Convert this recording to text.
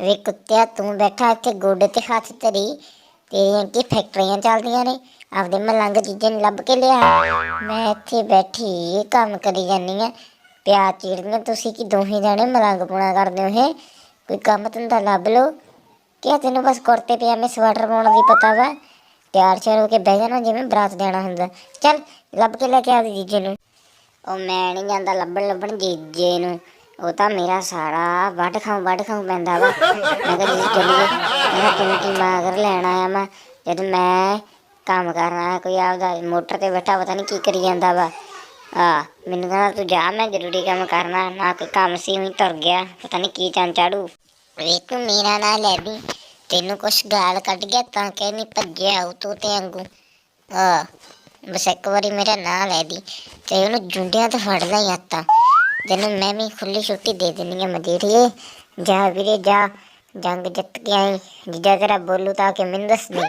ਵੇ ਕੁੱਤਿਆ, ਤੂੰ ਬੈਠਾ ਇੱਥੇ ਗੋਡੇ ਤੇ ਹੱਥ ਧਰੀ, ਤੇਰੀਆਂ ਕੀ ਫੈਕਟਰੀਆਂ ਚੱਲਦੀਆਂ ਨੇ, ਆਪਦੇ ਮਲੰਗ ਜੀਜੇ ਨੂੰ ਲੱਭ ਕੇ ਲਿਆ। ਮੈਂ ਇੱਥੇ ਬੈਠੀ ਕੰਮ ਕਰੀ ਜਾਨੀ ਆ। ਪਿਆ ਚੀੜੀਆਂ ਤੁਸੀਂ ਕੀ ਦੋਹੇ ਜਾਣੇ ਮਲੰਗ ਪੁਣਾ ਕਰਦੇ ਹੋ ਇਹ ਕੋਈ ਕੰਮ ਧੰਦਾ ਲੱਭ ਲਓ। ਕਿਆ ਤੈਨੂੰ ਬਸ ਕੁੜਤੇ, ਪਜਾਮੇ, ਸਵੈਟਰ ਪਾਉਣ ਦੀ ਪਤਾ ਵਾ? ਤਿਆਰ ਸ਼ਿਆਰ ਹੋ ਕੇ ਬਹਿ ਜਾਣਾ, ਜਿਵੇਂ ਬਰਾਤ ਜਾਣਾ ਹੁੰਦਾ। ਚੱਲ, ਲੱਭ ਕੇ ਲੈ ਕੇ ਆ ਜੀਜੇ ਨੂੰ। ਉਹ ਮੈਂ ਨਹੀਂ ਜਾਂਦਾ ਲੱਭਣ ਲੱਭਣ ਜੀਜੇ ਨੂੰ। ਉਹ ਤਾਂ ਮੇਰਾ ਸਾਰਾ ਵੱਢ ਖਾਉ ਵੱਢ ਖਾਉ ਪੈਂਦਾ ਵਾ। ਮੈਂ ਕਿਹਾ ਜੀ ਚੱਲੀਏ। ਮੈਂ ਤੂੰ ਕੀ ਮਾਗਰ ਲੈਣ ਆਇਆ ਮੈਂ। ਜਦ ਮੈਂ ਕੰਮ ਕਰਨਾ ਕੋਈ ਆਪਦਾ ਮੋਟਰ ਤੇ ਬੈਠਾ, ਪਤਾ ਨਹੀਂ ਕੀ ਕਰੀ ਜਾਂਦਾ ਵਾ। ਆ, ਮੈਨੂੰ ਕਹਿੰਦਾ, ਤੂੰ ਜਾ, ਮੈਂ ਜ਼ਰੂਰੀ ਕੰਮ ਕਰਨਾ। ਨਾ ਕੋਈ ਕੰਮ ਸੀ ਵੀ ਤੁਰ ਗਿਆ। ਪਤਾ ਨਹੀਂ ਕੀ ਚੰਨ ਚਾੜੂ। ਵੇ ਤੂੰ ਮੇਰਾ ਨਾਂ ਲੈ ਦੀ ਤੈਨੂੰ ਕੁਛ ਗਾਲ ਕੱਢ ਗਿਆ, ਤਾਂ ਕਹਿ ਨਹੀਂ ਭੱਜਿਆ ਉਹ ਤੂੰ ਤੇ ਵਾਂਗੂ ਆ, ਬਸ ਇੱਕ ਵਾਰੀ ਮੇਰਾ ਨਾਂ ਲੈ ਦੀ। ਤੇ ਉਹਨੂੰ ਜੁੰਡਿਆਂ ਤੇ ਫੜ ਲਈ ਆਤਾ ਤੈਨੂੰ ਮੈਂ ਵੀ ਖੁੱਲੀ ਛੁੱਟੀ ਦੇ ਦਿੰਨੀ ਆ ਮਦੀਰੀਏ ਜਾ ਵੀਰੇ, ਜਾ। ਜੰਗ ਜਿੱਤ ਕੇ ਆਈ। ਜਿੱਜਾ ਤੇਰਾ ਬੋਲੂ ਤਾਂ ਕਿ ਮੈਨੂੰ ਦੱਸ ਦੇ।